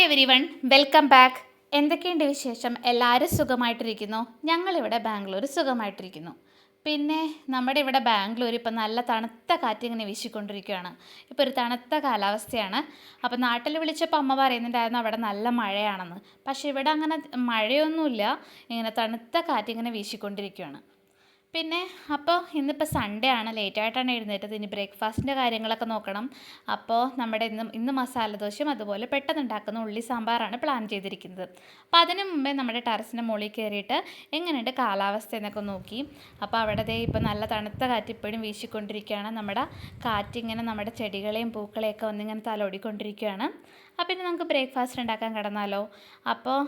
Hi everyone welcome back എന്തൊക്കെയുണ്ട് വിശേഷം? എല്ലാവരും സുഖമായിട്ടിരിക്കുന്നു. ഞങ്ങളിവിടെ ബാംഗ്ലൂർ സുഖമായിട്ടിരിക്കുന്നു. പിന്നെ നമ്മുടെ ഇവിടെ ബാംഗ്ലൂർ ഇപ്പം നല്ല തണുത്ത കാറ്റ് ഇങ്ങനെ വീശിക്കൊണ്ടിരിക്കുകയാണ്. ഇപ്പോൾ ഒരു തണുത്ത കാലാവസ്ഥയാണ്. അപ്പോൾ നാട്ടിൽ വിളിച്ചപ്പോൾ അമ്മ പറയുന്നുണ്ടായിരുന്നു അവിടെ നല്ല മഴയാണെന്ന്. പക്ഷേ ഇവിടെ അങ്ങനെ മഴയൊന്നുമില്ല. ഇങ്ങനെ തണുത്ത കാറ്റ് ഇങ്ങനെ വീശിക്കൊണ്ടിരിക്കുകയാണ്. പിന്നെ അപ്പോൾ ഇന്നിപ്പോൾ സൺഡേ ആണ്. ലേറ്റായിട്ടാണ് എഴുന്നേറ്റത്. ഇനി ബ്രേക്ക്ഫാസ്റ്റിന്റെ കാര്യങ്ങളൊക്കെ നോക്കണം. അപ്പോൾ നമ്മുടെ ഇന്ന് ഇന്ന് മസാല ദോശയും അതുപോലെ പെട്ടെന്ന് ഉണ്ടാക്കുന്ന ഉള്ളി സാമ്പാറാണ് പ്ലാൻ ചെയ്തിരിക്കുന്നത്. അപ്പോൾ അതിന് മുമ്പേ നമ്മുടെ ടെറസിന്റെ മുകളിൽ കയറിയിട്ട് എങ്ങനെയുണ്ട് കാലാവസ്ഥ എന്നൊക്കെ നോക്കി. അപ്പോൾ അവിടെ ദേ ഇപ്പോൾ നല്ല തണുത്ത കാറ്റ് ഇപ്പോഴും വീശിക്കൊണ്ടിരിക്കുകയാണ്. നമ്മുടെ കാറ്റിങ്ങനെ നമ്മുടെ ചെടികളെയും പൂക്കളെയൊക്കെ ഒന്നിങ്ങനെ തലോടിക്കൊണ്ടിരിക്കുകയാണ്. അപ്പോൾ ഇനി നമുക്ക് ബ്രേക്ക്ഫാസ്റ്റ് ഉണ്ടാക്കാൻ കിടന്നാലോ? അപ്പോൾ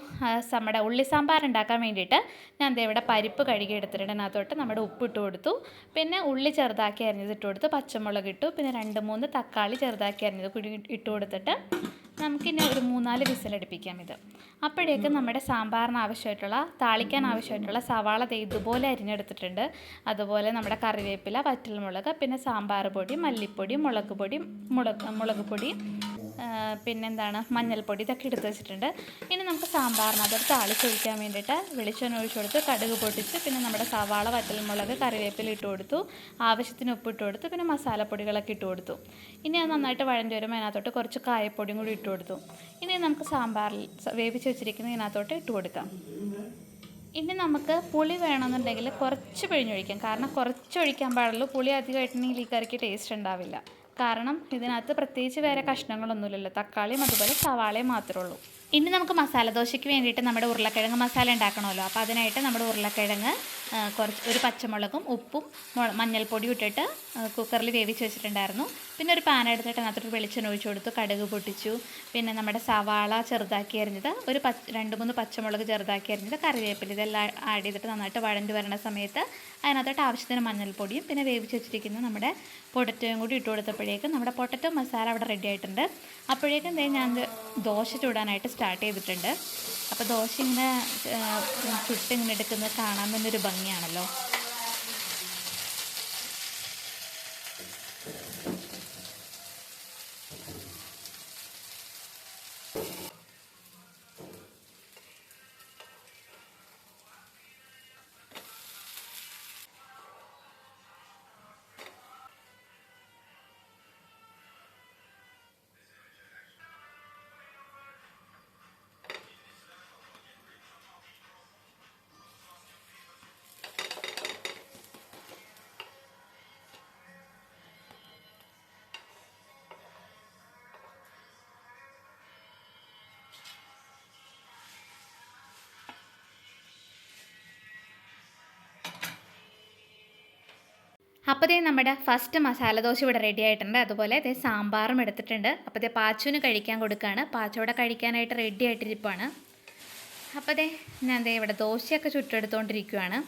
നമ്മുടെ ഉള്ളി സാമ്പാർ ഉണ്ടാക്കാൻ വേണ്ടിയിട്ട് ഞാൻ ദേ ഇവിടെ പരിപ്പ് കഴുകി എടുത്തിട്ടുണ്ട്. അതിനകത്തോട്ട് നമ്മുടെ ഉപ്പ് ഇട്ട് കൊടുത്തു. പിന്നെ ഉള്ളി ചെറുതാക്കി അരിഞ്ഞത് ഇട്ട് കൊടുത്തു. പച്ചമുളക് ഇട്ടു. പിന്നെ രണ്ട് മൂന്ന് തക്കാളി ചെറുതാക്കി അരിഞ്ഞത് ഇട്ട് കൊടുത്തിട്ട് നമുക്കിനി ഒരു മൂന്നാൽ വിസിലടിപ്പിക്കാം ഇത്. അപ്പോഴേക്ക് നമ്മുടെ സാമ്പാറിന് ആവശ്യമായിട്ടുള്ള താളിക്കാൻ ആവശ്യമായിട്ടുള്ള സവാള ഇതുപോലെ അരിഞ്ഞെടുത്തിട്ടുണ്ട്. അതുപോലെ നമ്മുടെ കറിവേപ്പില വറ്റൽമുളക് പിന്നെ സാമ്പാർ പൊടി മല്ലിപ്പൊടി മുളക് പൊടി മുളക് മുളക് പൊടി പിന്നെന്താണ്? മഞ്ഞൾപ്പൊടി ഇതൊക്കെ എടുത്ത് വെച്ചിട്ടുണ്ട്. ഇനി നമുക്ക് സാമ്പാറിന് അതൊരു താളിച്ചൊഴിക്കാൻ വേണ്ടിയിട്ട് വെളിച്ചെണ്ണ ഒഴിച്ചു കൊടുത്ത് കടുക് പൊട്ടിച്ച് പിന്നെ നമ്മുടെ സവാള വറ്റൽമുളക് കറിവേപ്പില ഇട്ട് കൊടുത്തു. ആവശ്യത്തിന് ഉപ്പ് ഇട്ട് കൊടുത്തു. പിന്നെ മസാലപ്പൊടികളൊക്കെ ഇട്ട് കൊടുത്തു. ഇനി അത് നന്നായിട്ട് വഴഞ്ഞ് വരുമ്പോൾ അതിനകത്തോട്ട് കുറച്ച് കായപ്പൊടിയും കൂടി ഇട്ട് കൊടുത്തു. ഇനി നമുക്ക് സാമ്പാറിൽ വേവിച്ച് വെച്ചിരിക്കുന്ന ഇതിനകത്തോട്ട് ഇട്ട് കൊടുക്കാം. ഇനി നമുക്ക് പുളി വേണമെന്നുണ്ടെങ്കിൽ കുറച്ച് പിഴിഞ്ഞൊഴിക്കാം. കാരണം കുറച്ച് ഒഴിക്കാൻ പാടുള്ളൂ. പുളി അധികമായിട്ടുണ്ടെങ്കിൽ ഈ കറിക്ക് ടേസ്റ്റ് ഉണ്ടാവില്ല. കാരണം ഇതിനകത്ത് പ്രത്യേകിച്ച് വേറെ കഷ്ണങ്ങളൊന്നുമില്ലല്ലോ. തക്കാളിയും അതുപോലെ സവാളയും മാത്രമേ ഉള്ളൂ ഇനി നമുക്ക് മസാല ദോശയ്ക്ക് വേണ്ടിയിട്ട് നമ്മുടെ ഉരുളക്കിഴങ്ങ് മസാല ഉണ്ടാക്കണമല്ലോ. അപ്പോൾ അതിനായിട്ട് നമ്മുടെ ഉരുളക്കിഴങ്ങ് കുറച്ച് ഒരു പച്ചമുളകും ഉപ്പും മഞ്ഞൾപ്പൊടി ഇട്ടിട്ട് കുക്കറിൽ വേവിച്ച് വെച്ചിട്ടുണ്ടായിരുന്നു. പിന്നെ ഒരു പാൻ എടുത്തിട്ട് അതിനകത്തൊരു വെളിച്ചെണ്ണ ഒഴിച്ചു കൊടുത്തു കടുക് പൊട്ടിച്ചു. പിന്നെ നമ്മുടെ സവാള ചെറുതാക്കി അരിഞ്ഞത് ഒരു പച്ച രണ്ട് മൂന്ന് പച്ചമുളക് ചെറുതാക്കി അരിഞ്ഞത് കറിവേപ്പില ഇതെല്ലാം ആഡ് ചെയ്തിട്ട് നന്നായിട്ട് വഴണ്ടി വരണ സമയത്ത് അതിനകത്തോട്ട് ആവശ്യത്തിന് മഞ്ഞൾപ്പൊടിയും പിന്നെ വേവിച്ച് വെച്ചിരിക്കുന്ന നമ്മുടെ പൊട്ടറ്റോയും കൂടി ഇട്ട് കൊടുത്തപ്പോഴേക്കും നമ്മുടെ പൊട്ടറ്റോ മസാല അവിടെ റെഡി ആയിട്ടുണ്ട്. അപ്പോഴേക്കും ഞാൻ ദോശ ചൂടാനായിട്ട് സ്റ്റാർട്ട് ചെയ്തിട്ടുണ്ട്. അപ്പോൾ ദോശ ഇങ്ങനെ ചുട്ടിങ്ങനെ എടുക്കുന്നത് കാണാൻ തന്നെ ഒരു ഭംഗിയാണല്ലോ അപ്പോൾ ദേ നമ്മുടെ ഫസ്റ്റ് മസാല ദോശ ഇവിടെ റെഡി ആയിട്ടുണ്ട്. അതുപോലെ ദേ സാമ്പാറും എടുത്തിട്ടുണ്ട്. അപ്പോൾ ദേ പാച്ചുവിന് കഴിക്കാൻ കൊടുക്കുകയാണ് പാച്ചോടെ കഴിക്കാനായിട്ട് റെഡി ആയിട്ടിരിപ്പാണ് അപ്പോൾ ദേ ഞാൻ ദേ ഇവിടെ ദോശയൊക്കെ ചുട്ടെടുത്തുകൊണ്ടിരിക്കുകയാണ്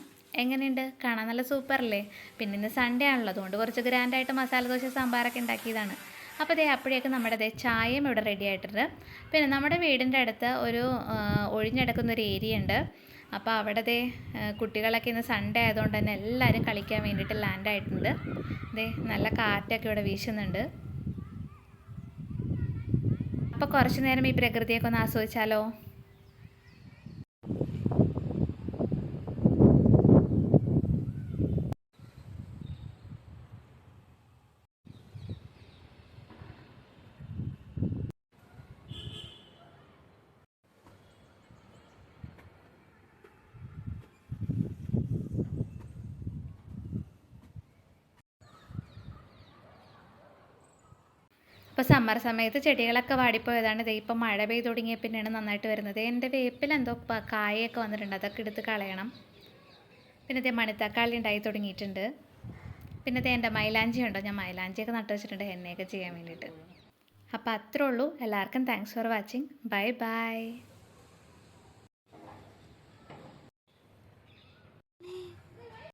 എങ്ങനെയുണ്ട്? കാണാൻ നല്ല സൂപ്പറല്ലേ? പിന്നെ ഇന്ന് സൺഡേ ആണല്ലോ. അതുകൊണ്ട് കുറച്ച് ഗ്രാൻഡായിട്ട് മസാല ദോശ സാമ്പാറൊക്കെ ഉണ്ടാക്കിയതാണ്. അപ്പോൾ ദേ അപ്പോഴേക്കും നമ്മുടെ ദേ ചായയും ഇവിടെ റെഡി ആയിട്ടുണ്ട്. പിന്നെ നമ്മുടെ വീടിന്റെ അടുത്ത് ഒരു ഒഴിഞ്ഞെടുക്കുന്ന ഒരു ഏരിയ ഉണ്ട്. അപ്പോൾ അവിടെ കുട്ടികളൊക്കെ ഇന്ന് സൺഡേ ആയതുകൊണ്ട് തന്നെ എല്ലാവരും കളിക്കാൻ വേണ്ടിയിട്ട് ലാൻഡ് ആയിട്ടുണ്ട്. ദേ നല്ല കാറ്റൊക്കെ ഇവിടെ വീശുന്നുണ്ട്. അപ്പോൾ കുറച്ച് നേരം ഈ പ്രകൃതിയൊക്കെ ഒന്ന് ആസ്വദിച്ചാലോ? ഇപ്പോൾ സമ്മർ സമയത്ത് ചെടികളൊക്കെ വാടിപ്പോയതാണ്. ദേ ഇപ്പം മഴ പെയ്ത് തുടങ്ങിയ പിന്നെയാണ് നന്നായിട്ട് വരുന്നത്. എന്റെ വേപ്പിൽ എന്തോ കായയൊക്കെ വന്നിട്ടുണ്ട്. അതൊക്കെ എടുത്ത് കളയണം. പിന്നെ ഇതേ മണിത്തക്കാളി ഉണ്ടായി തുടങ്ങിയിട്ടുണ്ട്. പിന്നെ ഇതേ എന്റെ മൈലാഞ്ചി ഉണ്ടോ? ഞാൻ മൈലാഞ്ചിയൊക്കെ നട്ട് വെച്ചിട്ടുണ്ട്. എണ്ണയൊക്കെ ചെയ്യാൻ വേണ്ടിയിട്ട്. അപ്പോൾ അത്രേ ഉള്ളൂ. എല്ലാവർക്കും thanks for watching bye bye